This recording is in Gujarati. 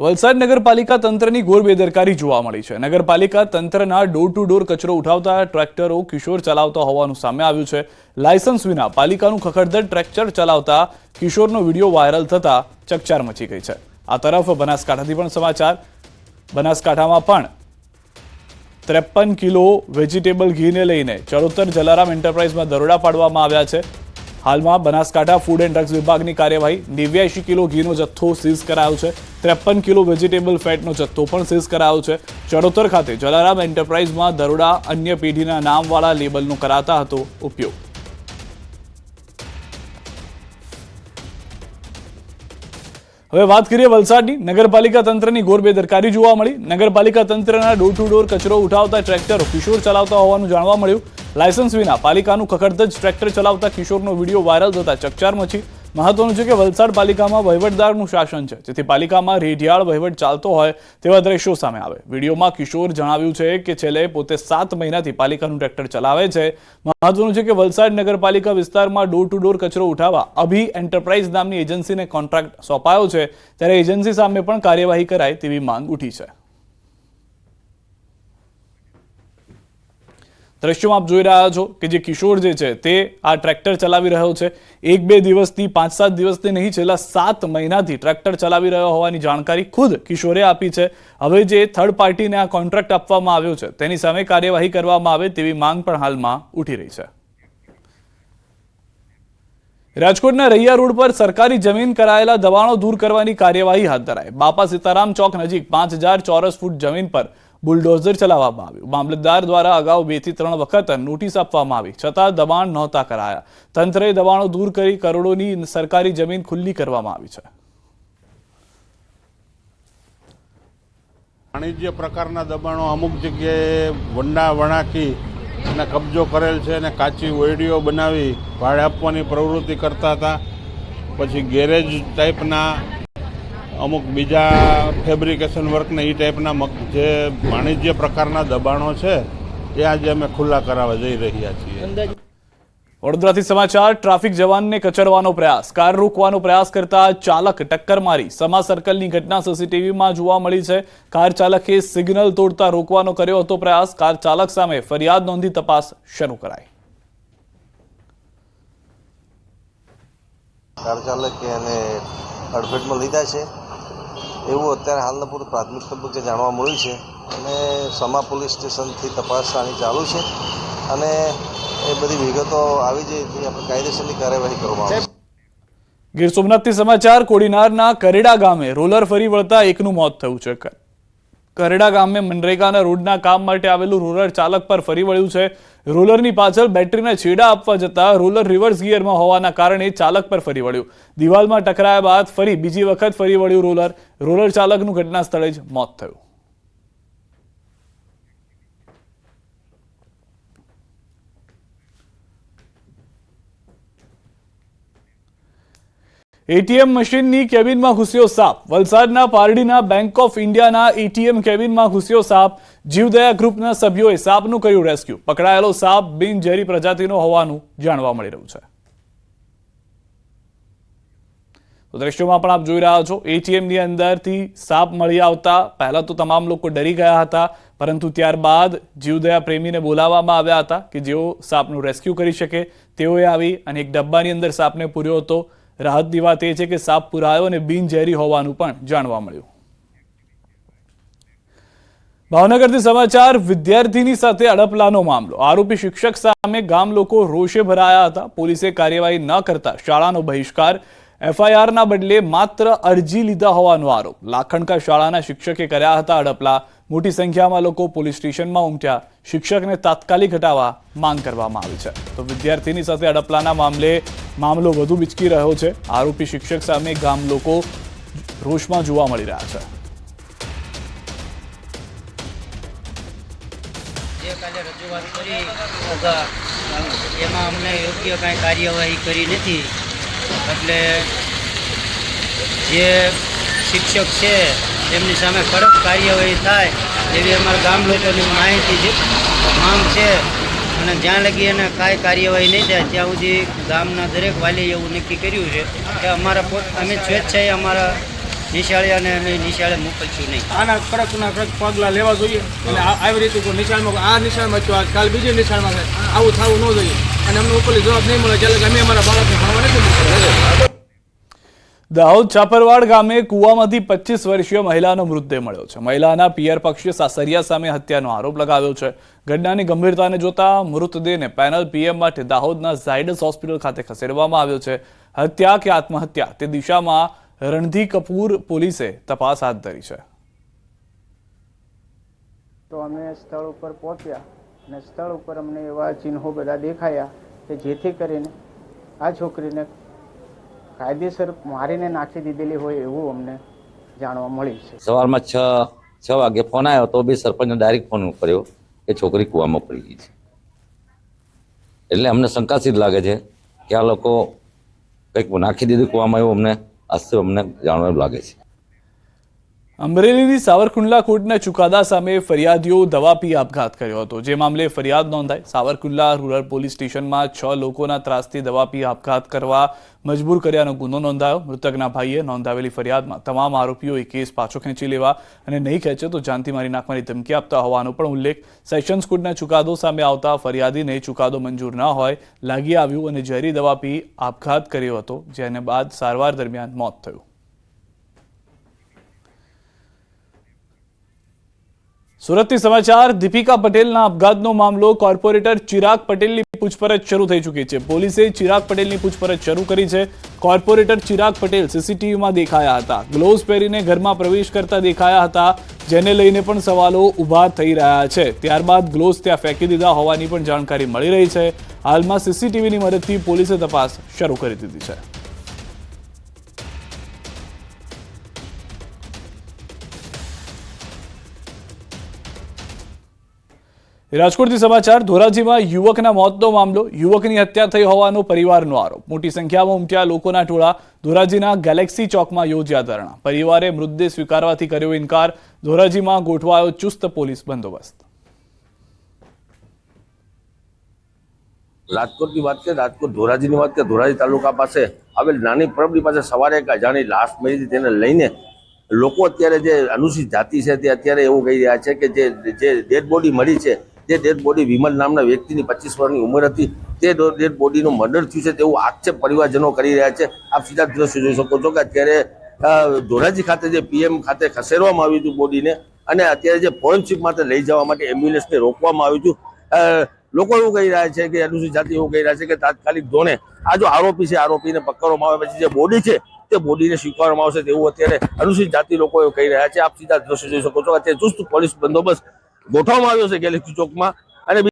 વલસાડ નગરપાલિકા તંત્રની ઘોર બેદરકારી જોવા મળી છે. નગરપાલિકા તંત્રના ડોર ટુ ડોર કચરો ઉઠાવતા ટ્રેક્ટરો કિશોર ચલાવતા હોવાનું સામે આવ્યું છે. લાયસન્સ વિના પાલિકાનું ખખડદર ટ્રેક્ટર ચલાવતા કિશોરનો વીડિયો વાયરલ થતા ચકચાર મચી ગઈ છે. આ તરફ બનાસકાંઠાથી પણ સમાચાર. બનાસકાંઠામાં પણ ત્રેપન કિલો વેજીટેબલ ઘીને લઈને ચરોતર જલારામ એન્ટરપ્રાઇઝમાં દરોડા પાડવામાં આવ્યા છે. હાલમાં બનાસકાંઠા ફૂડ એન્ડ ડ્રગ્સ વિભાગની કાર્યવાહી નેવ્યાશી કિલો ઘીનો જથ્થો સીઝ કરાયો છે. ત્રેપન કિલો વેજીટેબલ ફેટનો જથ્થો પણ સીઝ કરાયો છે. ચડોતર ખાતે જલારામ એન્ટરપ્રાઇઝમાં દરોડા અન્ય પેઢીના નામવાળા લેબલનો કરાતા હતો ઉપયોગ. હવે વાત કરીએ વલસાડની. નગરપાલિકા તંત્રની ઘોર બેદરકારી જોવા મળી. નગરપાલિકા તંત્રના ડોર ટુ ડોર કચરો ઉઠાવતા ટ્રેક્ટર કિશોર ચલાવતા હોવાનું જાણવા મળ્યું. લાયસન્સ વિના પાલિકાનું ખખડધજ ટ્રેક્ટર ચલાવતા કિશોરનો વીડિયો વાયરલ થતા ચકચાર મચી. મહત્વનું છે કે વલસાડ પાલિકામાં વહીવટદારનું શાસન છે. જેથી પાલિકામાં રેઢિયાળ વહીવટ ચાલતો હોય તેવા દ્રશ્યો સામે આવે. વિડીયોમાં કિશોર જણાવ્યું છે કે છેલ્લે પોતે સાત મહિનાથી પાલિકાનું ટ્રેક્ટર ચલાવે છે. મહત્વનું છે કે વલસાડ નગરપાલિકા વિસ્તારમાં ડોર ટુ ડોર કચરો ઉઠાવવા અભી એન્ટરપ્રાઇઝ નામની એજન્સીને કોન્ટ્રાક્ટ સોંપાયો છે. ત્યારે એજન્સી સામે પણ કાર્યવાહી કરાય તેવી માંગ ઉઠી છે. દ્રશ્યોમાં આપ જોઈ રહ્યા છો કે જે કિશોર જે છે તે આ ટ્રેક્ટર ચલાવી રહ્યો છે. એક બે દિવસથી, પાંચ સાત દિવસથી નહીં, છેલ્લા સાત મહિનાથી ટ્રેક્ટર ચલાવી રહ્યો હોવાની જાણકારી ખુદ કિશોરે આપી છે. હવે જે થર્ડ પાર્ટીને આ કોન્ટ્રાક્ટ આપવામાં આવ્યો છે, તેની સામે કાર્યવાહી કરવામાં આવે તેવી માંગ પણ હાલમાં ઉઠી રહી છે. રાજકોટના રૈયા રોડ પર સરકારી જમીન કરાયેલા દબાણો દૂર કરવાની કાર્યવાહી હાથ ધરાઈ. બાપા સીતારામ ચોક નજીક પાંચ ચોરસ ફૂટ જમીન પર બુલડોઝર ચલાવવામાં આવ્યું. મામલતદાર દ્વારા અગાઉ બેથી ત્રણ વખત નોટિસ આપવામાં આવી, છતાં દબાણ નહોતા કરાયા. તંત્રએ દબાણો દૂર કરી કરોડોની સરકારી જમીન ખુલ્લી કરવામાં આવી છે. વાણિજ્ય પ્રકારના દબાણો અમુક જગ્યાએ વંડા વણાકી અને કબજો કરેલ છે અને કાચી ઓયડીઓ બનાવી ભાડે આપવાની પ્રવૃત્તિ કરતા હતા. પછી ગેરેજ ટાઈપના અમુક બીજા ફેબ્રિકેશન વર્કને એ ટાઈપના જે વાણિજ્ય પ્રકારના દબાણો છે એ આજે અમે ખુલ્લા કરાવવા જઈ રહ્યા છીએ. વડોદરાથી સમાચાર ટ્રાફિક જવાનને કચડવાનો પ્રયાસ કાર રોકવાનો પ્રયાસ કરતા ચાલક ટક્કર મારી. સમા સર્કલની ઘટના સીસીટીવીમાં જોવા મળી છે. કાર ચાલકે સિગ્નલ તોડતા રોકવાનો કર્યો હતો પ્રયાસ. કાર ચાલક સામે ફરિયાદ નોંધી તપાસ શરૂ કરાઈ. કાર ચાલકે એને અડફેટમાં લીધા છે. એવું અત્યારે હાલના પૂરું પ્રાથમિક તબક્કે જાણવા મળ્યું છે અને સમા પોલીસ સ્ટેશનથી તપાસ આની ચાલુ છે અને એ બધી વિગતો આવી જાય તે આપણે કાયદેસરની કાર્યવાહી કરવામાં આવશે. ગીર સોમનાથથી સમાચાર, કોડીનારના કરેડા ગામે રોલર ફરી વળતા એકનું મોત થયું છે. કરેડા ગામે મનરેગાના રોડના કામ માટે આવેલું રોલર ચાલક પર ફરી વળ્યું છે. રોલરની પાછળ બેટરીના છેડા આપવા જતા રોલર રિવર્સ ગિયરમાં હોવાના કારણે ચાલક પર ફરી વળ્યું. દિવાલમાં ટકરાયા બાદ ફરી બીજી વખત ફરી વળ્યું રોલર. રોલર ચાલકનું ઘટના સ્થળે જ મોત થયું. એટીએમ મશીનની કેબિનમાં ઘૂસ્યો સાપ. વલસાડના પારડીના બેંક ઓફ ઇન્ડિયાના એટીએમ કેબિનમાં ઘૂસ્યો સાપ. જીવદયા ગ્રુપના સભ્યોએ સાપનું કર્યું રેસ્ક્યુ? પકડાયેલો સાપ બિનઝેરી પ્રજાતિનો હોવાનું જાણવા મળી રહ્યું છે. તો દ્રશ્યોમાં પણ આપ જોઈ રહ્યા છો એટીએમની અંદરથી સાપ મળી આવતા. પહેલા તો તમામ લોકો ડરી ગયા હતા, પરંતુ ત્યારબાદ જીવદયા પ્રેમીને બોલાવવામાં આવ્યા હતા કે જેઓ સાપનું રેસ્ક્યુ કરી શકે. તેઓએ આવી અને એક ડબ્બાની અંદર સાપને પૂર્યો હતો. રાહતની વાત એ છે કે સાપ પુરાયો અને બિનઝેરી હોવાનું પણ જાણવા મળ્યું. ભાવનગરથી સમાચાર, વિદ્યાર્થીની સાથે અડપલાનો મામલો. આરોપી શિક્ષક સામે ગામ લોકો રોષે ભરાયા હતા. પોલીસે કાર્યવાહી ન કરતા શાળાનો બહિષ્કાર એફઆઈઆરના બદલે માત્ર અરજી લીધા હોવાનો આરોપ. લાખણકા શાળાના શિક્ષકે કર્યા હતા અડપલા. મોટી સંખ્યામાં લોકો પોલીસ સ્ટેશનમાં ઉમટ્યા શિક્ષકને તાત્કાલિક હટાવવા માંગ કરવામાં આવી છે. તો વિદ્યાર્થીની સાથે અડપલાના મામલે મામલો વધુ બિચકી રહ્યો છે. આરોપી શિક્ષક સામે ગામ લોકો રોષમાં જોવા મળી રહ્યા છે. રજૂઆત કરી એમાં અમને યોગ્ય કાંઈ કાર્યવાહી કરી નથી. એટલે જે શિક્ષક છે, એમની સામે કડક કાર્યવાહી થાય એવી અમારા ગામ લોકોની માહિતી છે. માંગ છે અને જ્યાં લગી એને કાંઈ કાર્યવાહી નહીં થાય, ત્યાં સુધી ગામના દરેક વાલીએ એવું નક્કી કર્યું છે કે અમારા પોત, અમે સ્વેચ્છાએ અમારા નિશાળિયાને અમે નિશાળે મોકલશું નહીં. આના કડકના કડક પગલાં લેવા જોઈએ. અને આવી રીતે કોઈ નિશાળમાં આ નિશાળમાં છો આજ કાલ બીજી નિશાળમાં થાય આવું થવું ન જોઈએ. અને અમને ઉપરથી જવાબ નહીં મળે જ્યારે કે અમે અમારા બાળકને ભણવા નથી મોકલતા દાહોદ ચાપરવાડ ગામે કૂવામાંથી પચીસ વર્ષીય મહિલાનો મૃતદેહ મળ્યો છે. મહિલાના પિયર પક્ષે સાસરિયા સામે હત્યાનો આરોપ લગાવ્યો છે. ઘટનાની ગંભીરતાને જોતા મૃતદેહને પેનલ પીએમ માટે દાહોદના ઝાયડસ હોસ્પિટલ ખાતે ખસેડવામાં આવ્યો છે. હત્યા કે આત્મહત્યા તે દિશામાં રણધી કપૂર પોલીસે તપાસ હાથ ધરી છે. તો અમે સ્થળ ઉપર પહોંચ્યા અને સ્થળ ઉપર અમને એવા ચિહ્નો બધા દેખાયા કે જેથી કરીને આ છોકરીને કાયદેસર મારીને નાખી દીધેલી હોય એવું અમને જાણવા મળ્યું છે. સવારમાં છ છ વાગે ફોન આવ્યો તો બી સરપંચને ડાયરેક્ટ ફોન કર્યો કે છોકરી કૂવામાં પડી ગઈ છે. એટલે અમને શંકાશીલ લાગે છે કે આ લોકો કંઈક નાખી દીધું કૂવામાં એવું અમને આજથી અમને જાણવા એવું લાગે છે. અમરેલીની સાવરકુંડલા કોર્ટના ચુકાદા સામે ફરિયાદીઓ દવા પી આપઘાત કર્યો હતો. જે મામલે ફરિયાદ નોંધાઈ સાવરકુંડલા રૂરલ પોલીસ સ્ટેશનમાં છ લોકોના ત્રાસથી દવા પી આપઘાત કરવા મજબૂર કર્યાનો ગુનો નોંધાયો. મૃતકના ભાઈએ નોંધાવેલી ફરિયાદમાં તમામ આરોપીઓએ કેસ પાછો ખેંચી લેવા અને નહીં ખેંચે તો જાનથી મારી નાખવાની ધમકી આપતા હોવાનો પણ ઉલ્લેખ સેશન્સ કોર્ટના ચુકાદો સામે આવતા ફરિયાદીને ચુકાદો મંજૂર ન હોય લાગી આવ્યું અને ઝેરી દવા પી આપઘાત કર્યો હતો, જેને બાદ સારવાર દરમિયાન મોત થયું. સુરતથી સમાચાર, દીપિકા પટેલના આપઘાતનો મામલો, કોર્પોરેટર ચિરાગ પટેલની પૂછપરછ શરૂ થઈ ચૂકી છે. પોલીસે ચિરાગ પટેલની પૂછપરછ શરૂ કરી છે. કોર્પોરેટર ચિરાગ પટેલ સીસીટીવીમાં દેખાયા હતા. ગ્લોવ્સ પહેરીને ઘરમાં પ્રવેશ કરતા દેખાયા હતા, જેને લઈને પણ સવાલો ઊભા થઈ રહ્યા છે. ત્યારબાદ ગ્લોવ્સ ત્યાં ફેંકી દીધા હોવાની પણ જાણકારી મળી રહી છે. હાલમાં સીસીટીવીની મદદથી પોલીસે તપાસ શરૂ કરી દીધી છે. રાજકોટથી સમાચાર, ધોરાજીમાં યુવકના મોતનો મામલો, યુવકની હત્યા થઈ હોવાનો પરિવારનો આરોપ. મોટી સંખ્યામાં ઉમટ્યા લોકોના ટોળા ધોરાજીના ગેલેક્સી ચોકમાં યોજ્યા ધરણા. પરિવારે મૃતદેહ સ્વીકારવાથી કર્યો ઇનકાર. ધોરાજીમાં ગોઠવાયો ચુસ્ત પોલીસ બંદોબસ્ત. રાજકોટની વાત કરીએ રાજકોટ ધોરાજીની વાત કરીએ ધોરાજી તાલુકા પાસે આવેલ નાની પરબડી પાસે સવારે એક અજાણી લાશ મળી તેને લઈને લોકો અત્યારે જે અનુસૂચિત જાતિ છે તે અત્યારે એવું કહી રહ્યા છે કે જે જે ડેડ બોડી મળી છે તે ડેડ બોડી વિમલ નામના વ્યક્તિની પચીસ વર્ષની ઉંમર હતી, તે ડેડ બોડીનું મર્ડર થયું છે તેવું આક્ષેપ પરિવારજનો કરી રહ્યા છે. આપ સીધા દ્રશ્યો જોઈ શકો છો કે અત્યારે ધોરાજી ખાતે જે પીએમ ખાતે ખસેડવામાં આવ્યું હતું બોડીને અને અત્યારે જે ફોરેન્સિક માટે લઈ જવા માટે એમ્બ્યુલન્સને રોકવામાં આવ્યું હતું. લોકો એવું કહી રહ્યા છે કે અનુસૂચિત જાતિ એવું કહી રહ્યા છે કે તાત્કાલિક ધોને આ જો આરોપી છે, આરોપીને પકડવામાં આવે પછી જે બોડી છે, તે બોડીને સ્વીકારવામાં આવશે તેવું અત્યારે અનુસૂચિત જાતિ લોકો એવું કહી રહ્યા છે. આપ સીધા દ્રશ્યો જોઈ શકો છો. અત્યારે ચુસ્ત પોલીસ બંદોબસ્ત ગોઠવવામાં આવ્યો છે ગેલેક્સી ચોકમાં. અને